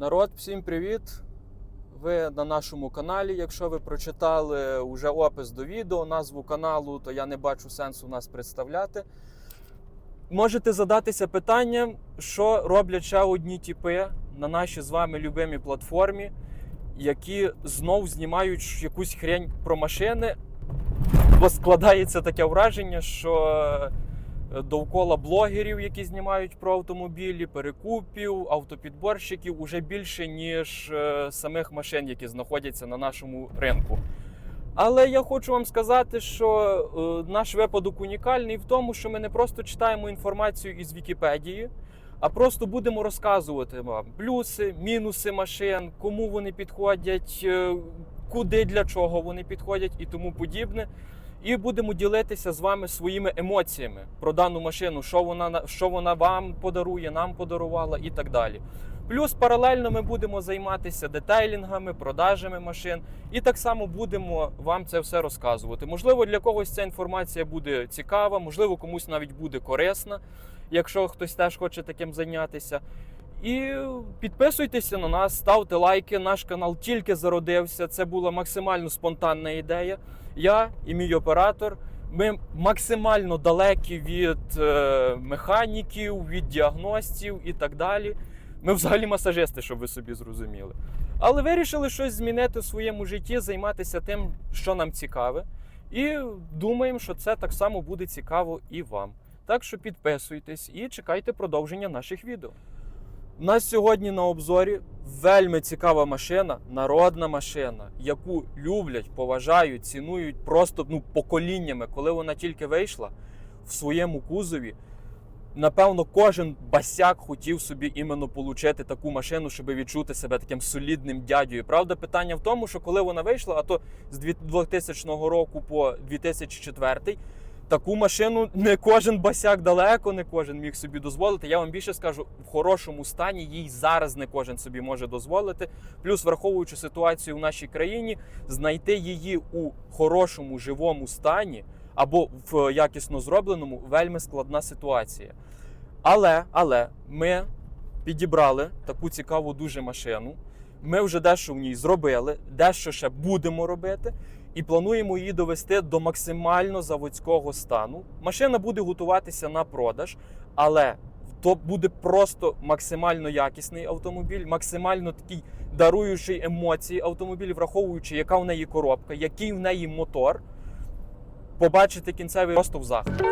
Народ, всім привіт! Ви на нашому каналі. Якщо ви прочитали вже опис до відео, назву каналу, то я не бачу сенсу нас представляти. Можете задатися питанням, що роблять ще одні тіпи на нашій з вами любимій платформі, які знов знімають якусь хрень про машини. Бо складається таке враження, що довкола блогерів, які знімають про автомобілі, перекупів, автопідборщиків уже більше, ніж е, самих машин, які знаходяться на нашому ринку. Але я хочу вам сказати, що е, наш випадок унікальний в тому, що ми не просто читаємо інформацію із Вікіпедії, а просто будемо розказувати вам плюси, мінуси машин, кому вони підходять, е, куди для чого вони підходять і тому подібне. І будемо ділитися з вами своїми емоціями про дану машину, що вона на- що вона вам подарує, нам подарувала і так далі. Плюс паралельно ми будемо займатися детейлінгами, продажами машин, і так само будемо вам це все розказувати. Можливо, для когось ця інформація буде цікава, можливо, комусь навіть буде корисна, якщо хтось теж хоче таким зайнятися. І підписуйтеся на нас, ставте лайки. Наш канал тільки зародився. Це була максимально спонтанна ідея. Я і мій оператор. Ми максимально далекі від е, механіків, від діагностів і так далі. Ми взагалі масажисти, щоб ви собі зрозуміли. Але вирішили щось змінити в своєму житті, займатися тим, що нам цікаве. І думаємо, що це так само буде цікаво і вам. Так що підписуйтесь і чекайте продовження наших відео. У нас сьогодні на обзорі вельми цікава машина, народна машина, яку люблять, поважають, цінують просто ну, поколіннями. Коли вона тільки вийшла в своєму кузові, напевно, кожен басяк хотів собі іменно получити таку машину, щоб відчути себе таким солідним дядьою. Правда, питання в тому, що коли вона вийшла, а то з 2000 року по 2004 Таку машину не кожен басяк далеко, не кожен міг собі дозволити. Я вам більше скажу, в хорошому стані їй зараз не кожен собі може дозволити. Плюс, враховуючи ситуацію в нашій країні, знайти її у хорошому живому стані або в якісно зробленому вельми складна ситуація. Але, але ми підібрали таку цікаву дуже машину. Ми вже дещо в ній зробили, дещо ще будемо робити і плануємо її довести до максимально заводського стану. Машина буде готуватися на продаж, але то буде просто максимально якісний автомобіль, максимально такий даруючий емоції автомобіль, враховуючи, яка в неї коробка, який в неї мотор. Побачити кінцевий просто в захваті.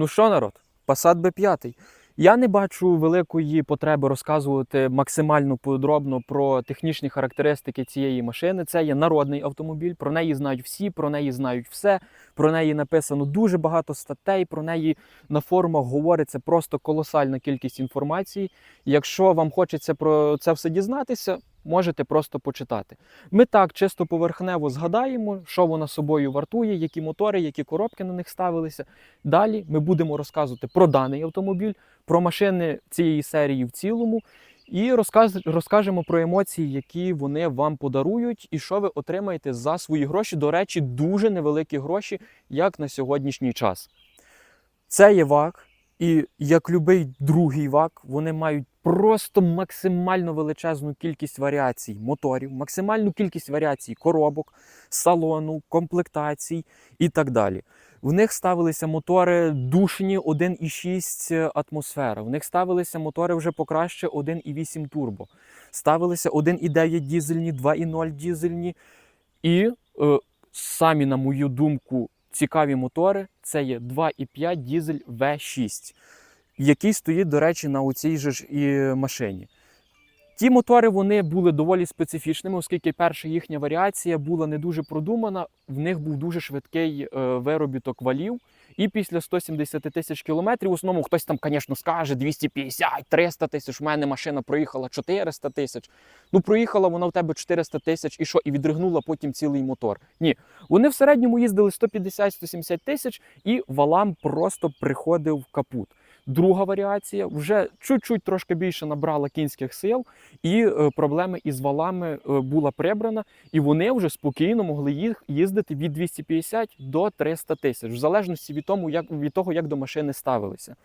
Ну що, народ, Passat B5. Я не бачу великої потреби розказувати максимально подробно про технічні характеристики цієї машини. Це є народний автомобіль. Про неї знають всі, про неї знають все. Про неї написано дуже багато статей. Про неї на форумах говориться просто колосальна кількість інформації. Якщо вам хочеться про це все дізнатися, можете просто почитати. Ми так чисто поверхнево згадаємо, що вона собою вартує, які мотори, які коробки на них ставилися. Далі ми будемо розказувати про даний автомобіль, про машини цієї серії в цілому, і розказ, розкажемо про емоції, які вони вам подарують, і що ви отримаєте за свої гроші. До речі, дуже невеликі гроші, як на сьогоднішній час. Це є ВАК, і як любий другий ВАК, вони мають просто максимально величезну кількість варіацій моторів, максимальну кількість варіацій коробок, салону, комплектацій і так далі. В них ставилися мотори душні 1,6 атмосфера. В них ставилися мотори вже покраще 1,8 турбо. Ставилися 1,9 дізельні, 2,0 дізельні. І е, самі, на мою думку, цікаві мотори це є 2,5 дізель V6, який стоїть, до речі, на цій же ж і машині. Ті мотори вони були доволі специфічними, оскільки перша їхня варіація була не дуже продумана. В них був дуже швидкий е, виробіток валів, І після 170 тисяч кілометрів, в основному хтось там, звісно, скаже 250, 300 тисяч. У мене машина проїхала 400 тисяч. Ну, проїхала вона в тебе 400 тисяч і що? І відригнула потім цілий мотор. Ні, вони в середньому їздили 150-170 тисяч, і валам просто приходив капут. Друга варіація вже чуть-чуть трошки більше набрала кінських сил, і е, проблеми із валами е, була прибрана, і вони вже спокійно могли їх їздити від 250 до 300 тисяч, в залежності від, тому, як, від того, як до машини ставилися.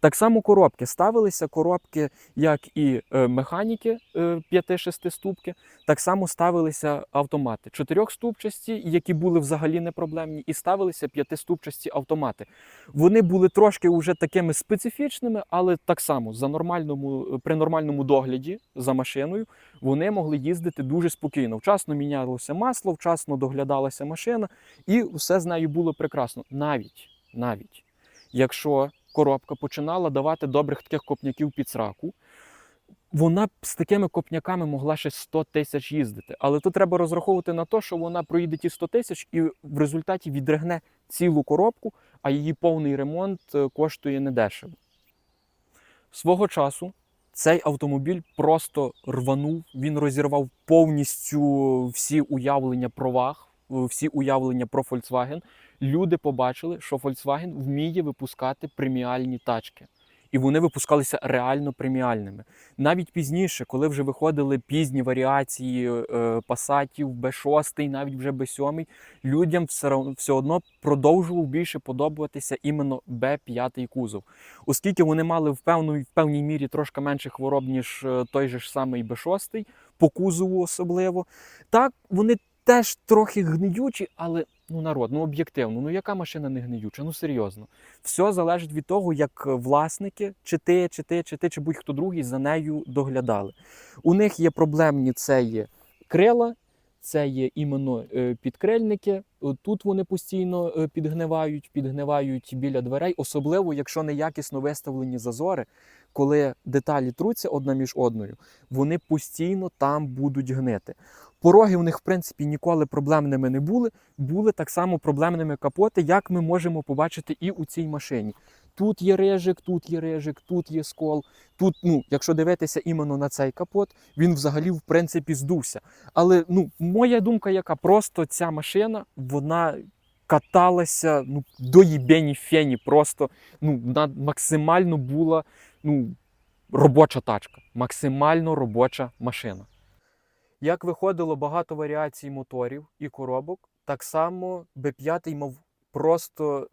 Так само коробки. Ставилися коробки, як і е, механіки 5-6 ступки, так само ставилися автомати. Чотирьохступчасті, які були взагалі не проблемні, і ставилися п'ятиступчасті автомати. Вони були трошки вже такими специфічними, але так само за нормальному, при нормальному догляді за машиною вони могли їздити дуже спокійно. Вчасно мінялося масло, вчасно доглядалася машина, і все з нею було прекрасно. Навіть, навіть якщо коробка починала давати добрих таких копняків під сраку, вона з такими копняками могла ще 100 тисяч їздити. Але тут треба розраховувати на те, що вона проїде ті 100 тисяч і в результаті відригне цілу коробку, а її повний ремонт е, коштує недешево. Свого часу цей автомобіль просто рванув, він розірвав повністю всі уявлення про ваг, всі уявлення про Volkswagen. Люди побачили, що Volkswagen вміє випускати преміальні тачки. І вони випускалися реально преміальними. Навіть пізніше, коли вже виходили пізні варіації е, пасатів, Б6, навіть вже Б7, людям все, все одно продовжував більше подобатися іменно Б5 кузов. Оскільки вони мали в, певну, в певній мірі трошки менше хвороб, ніж е, той же ж самий Б6, по кузову особливо. Так, вони теж трохи гниючі, але ну народ, ну об'єктивно, ну яка машина не гниюча? Ну серйозно. Все залежить від того, як власники, чи ти, чи ти, чи ти, чи будь-хто другий за нею доглядали. У них є проблемні це є крила, це є іменно е, підкрильники. Тут вони постійно е, підгнивають, підгнивають біля дверей, особливо якщо неякісно виставлені зазори, коли деталі труться одна між одною, вони постійно там будуть гнити. Пороги в них, в принципі, ніколи проблемними не були. Були так само проблемними капоти, як ми можемо побачити і у цій машині. Тут є рижик, тут є рижик, тут є скол. Тут, ну, якщо дивитися іменно на цей капот, він взагалі в принципі здувся. Але ну, моя думка, яка просто ця машина, вона каталася ну, до їбені фені. Просто ну, вона максимально була ну, робоча тачка, максимально робоча машина. Як виходило багато варіацій моторів і коробок, так само B5 мав просто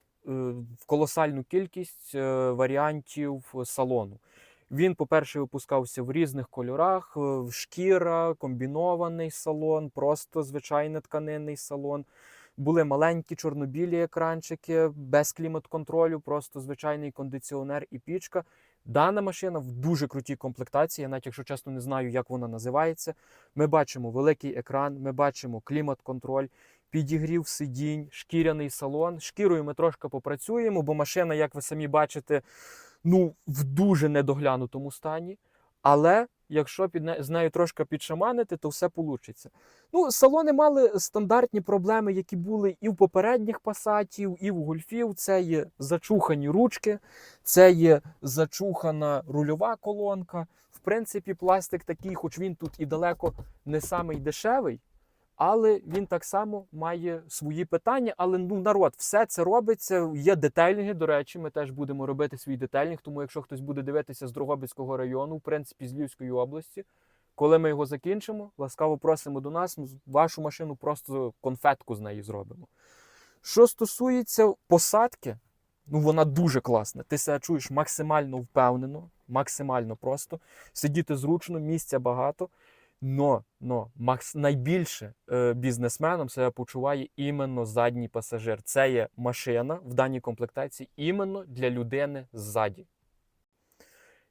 колосальну кількість е, варіантів салону. Він, по-перше, випускався в різних кольорах: е, шкіра, комбінований салон, просто звичайний тканинний салон. Були маленькі чорнобілі екранчики, без клімат-контролю, просто звичайний кондиціонер і пічка. Дана машина в дуже крутій комплектації, я навіть якщо чесно не знаю, як вона називається. Ми бачимо великий екран, ми бачимо клімат-контроль, підігрів сидінь, шкіряний салон. Шкірою ми трошки попрацюємо, бо машина, як ви самі бачите, ну, в дуже недоглянутому стані. Але якщо під не- з нею трошки підшаманити, то все вийде. Ну, салони мали стандартні проблеми, які були і в попередніх пасатів, і в гольфів. Це є зачухані ручки, це є зачухана рульова колонка. В принципі, пластик такий, хоч він тут і далеко не самий дешевий, але він так само має свої питання. Але ну, народ, все це робиться. Є детельнги. До речі, ми теж будемо робити свій детельнг. Тому, якщо хтось буде дивитися з Дрогобицького району, в принципі, з Львівської області, коли ми його закінчимо, ласкаво просимо до нас. Вашу машину просто конфетку з неї зробимо. Що стосується посадки, ну вона дуже класна. Ти себе чуєш максимально впевнено, максимально просто. Сидіти зручно, місця багато. Но, но макс... найбільше е, бізнесменом себе почуває іменно задній пасажир. Це є машина в даній комплектації іменно для людини ззаді.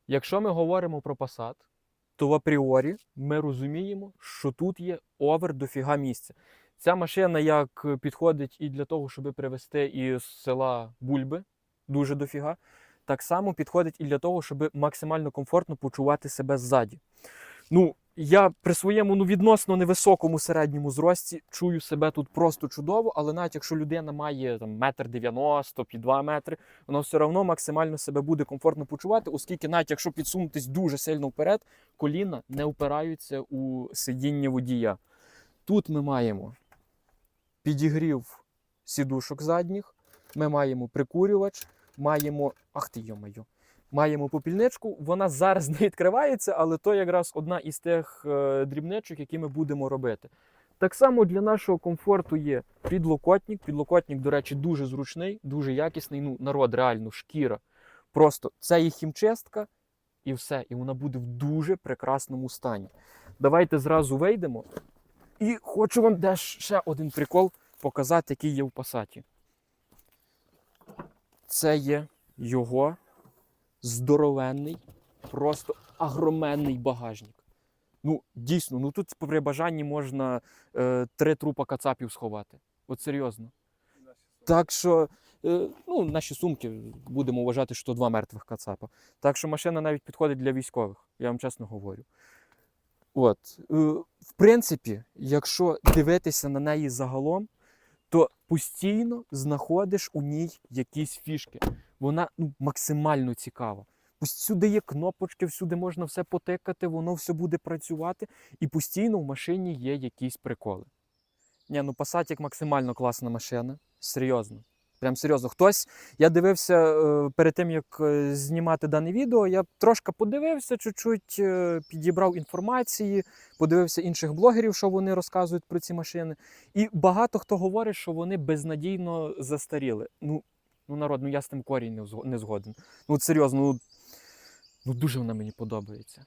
Якщо ми говоримо про Passat, то в апріорі ми розуміємо, що тут є овер дофіга місця. Ця машина як підходить і для того, щоб привезти із села Бульби, дуже дофіга, так само підходить і для того, щоб максимально комфортно почувати себе ззаді. Ну, я при своєму ну, відносно невисокому середньому зрості чую себе тут просто чудово, але навіть якщо людина має там метр дев'яносто, під два метри, вона все одно максимально себе буде комфортно почувати, оскільки навіть якщо підсунутись дуже сильно вперед, коліна не впираються у сидіння водія. Тут ми маємо підігрів сідушок задніх, ми маємо прикурювач, маємо. Ах ти йомаю. Маємо попільничку, вона зараз не відкривається, але то якраз одна із тих е, дрібничок, які ми будемо робити. Так само для нашого комфорту є підлокотник. Підлокотник, до речі, дуже зручний, дуже якісний. Ну, народ, реально, шкіра. Просто це є хімчистка і все. І вона буде в дуже прекрасному стані. Давайте зразу вийдемо. І хочу вам теж ще один прикол показати, який є в пасаті. Це є його здоровенний, просто агроменний багажник. Ну, дійсно, ну тут при бажанні можна е, три трупа кацапів сховати. От серйозно. Так що, е, ну, наші сумки будемо вважати, що два мертвих кацапа. Так що машина навіть підходить для військових, я вам чесно говорю. От, е, в принципі, якщо дивитися на неї загалом, то постійно знаходиш у ній якісь фішки. Вона ну, максимально цікава. Всюди є кнопочки, всюди можна все потикати, воно все буде працювати, і постійно в машині є якісь приколи. Ні, ну Passat максимально класна машина. Серйозно. Прям серйозно. Хтось, я дивився е, перед тим, як е, знімати дане відео, я трошки подивився, чуть-чуть е, підібрав інформації, подивився інших блогерів, що вони розказують про ці машини. І багато хто говорить, що вони безнадійно застаріли. Ну, ну народ, ну я з тим корінь не згоден. Ну, серйозно, ну, ну дуже вона мені подобається.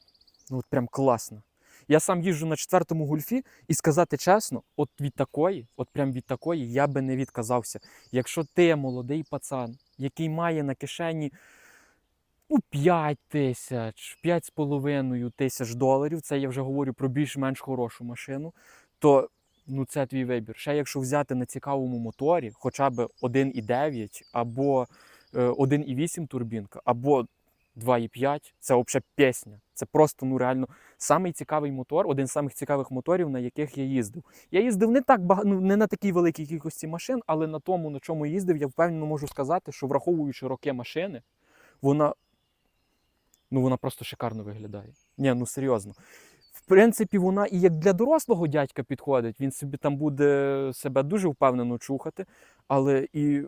Ну, от прям класно. Я сам їжджу на четвертому гульфі, і сказати чесно, от від такої, от прям від такої, я би не відказався. Якщо ти молодий пацан, який має на кишені ну, 5 тисяч, 5,5 тисяч доларів, це я вже говорю про більш-менш хорошу машину, то ну, це твій вибір. Ще якщо взяти на цікавому моторі, хоча б 1,9 або е, 1,8 турбінка, або 2,5, це взагалі пісня. Це просто ну реально самий цікавий мотор, один з самих цікавих моторів, на яких я їздив. Я їздив не так багато, ну, не на такій великій кількості машин, але на тому, на чому їздив, я впевнено можу сказати, що враховуючи роки машини, вона, ну, вона просто шикарно виглядає. Ні, ну серйозно. В принципі, вона і як для дорослого дядька підходить, він собі там буде себе дуже впевнено чухати, але і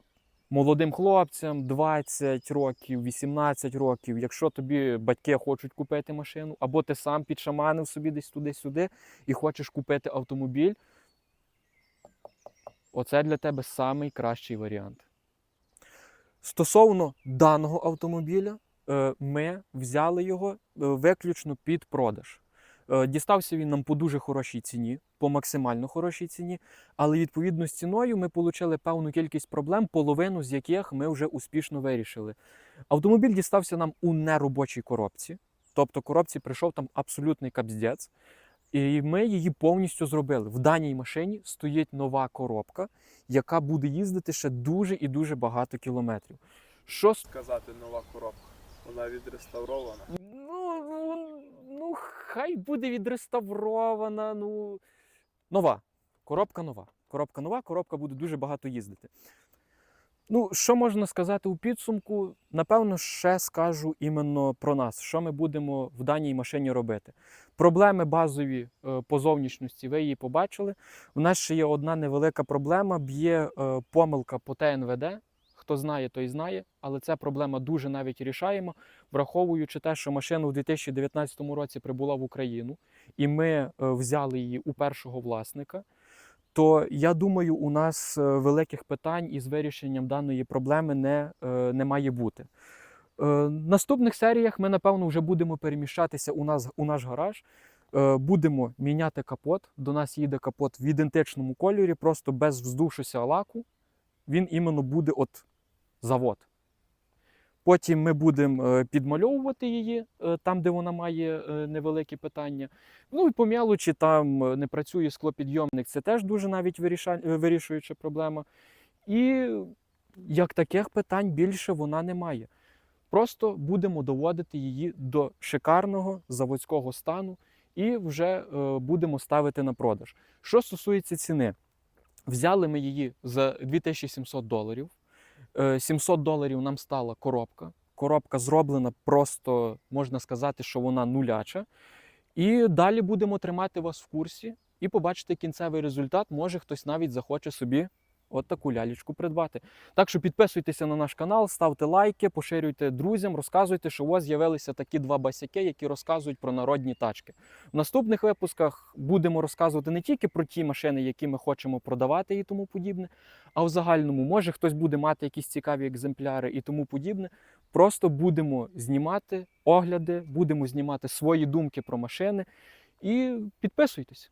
молодим хлопцям 20 років, 18 років, якщо тобі батьки хочуть купити машину, або ти сам підшаманив собі десь туди-сюди і хочеш купити автомобіль, оце для тебе самий кращий варіант. Стосовно даного автомобіля, е, ми взяли його е, виключно під продаж. Е, Дістався він нам по дуже хорошій ціні, по максимально хорошій ціні, але відповідно з ціною ми отримали певну кількість проблем, половину з яких ми вже успішно вирішили. Автомобіль дістався нам у неробочій коробці, тобто коробці прийшов там абсолютний капздець. І ми її повністю зробили. В даній машині стоїть нова коробка, яка буде їздити ще дуже і дуже багато кілометрів. Що сказати нова коробка. Вона відреставрована. Ну, ну, ну, хай буде відреставрована. Ну, нова. Коробка нова. Коробка нова, коробка буде дуже багато їздити. Ну, що можна сказати у підсумку? Напевно, ще скажу іменно про нас, що ми будемо в даній машині робити. Проблеми базові е, по зовнішності, ви її побачили. У нас ще є одна невелика проблема: б'є е, помилка по ТНВД. Хто знає, той знає, але ця проблема дуже навіть рішаємо враховуючи те, що машина у 2019 році прибула в Україну, і ми е, взяли її у першого власника, то я думаю, у нас е, великих питань із вирішенням даної проблеми не, е, не має бути. В наступних серіях ми, напевно, вже будемо переміщатися у нас у наш гараж. Будемо міняти капот. До нас їде капот в ідентичному кольорі, просто без вздувшися лаку. Він іменно буде от завод. Потім ми будемо е, підмальовувати її е, там, де вона має е, невеликі питання. Ну і по мелочі там не працює склопідйомник, це теж дуже навіть вирішуюча проблема. І як таких питань більше вона не має. Просто будемо доводити її до шикарного заводського стану. і вже будемо ставити на продаж. Що стосується ціни, взяли ми її за 2700 доларів. Е, 700 доларів нам стала коробка. Коробка зроблена просто, можна сказати, що вона нуляча. І далі будемо тримати вас в курсі і побачити кінцевий результат. Може хтось навіть захоче собі от таку лялечку придбати. Так що підписуйтеся на наш канал, ставте лайки, поширюйте друзям, розказуйте, що у вас з'явилися такі два басяки, які розказують про народні тачки. В наступних випусках будемо розказувати не тільки про ті машини, які ми хочемо продавати і тому подібне, а в загальному може хтось буде мати якісь цікаві екземпляри і тому подібне. Просто будемо знімати огляди, будемо знімати свої думки про машини. І підписуйтесь.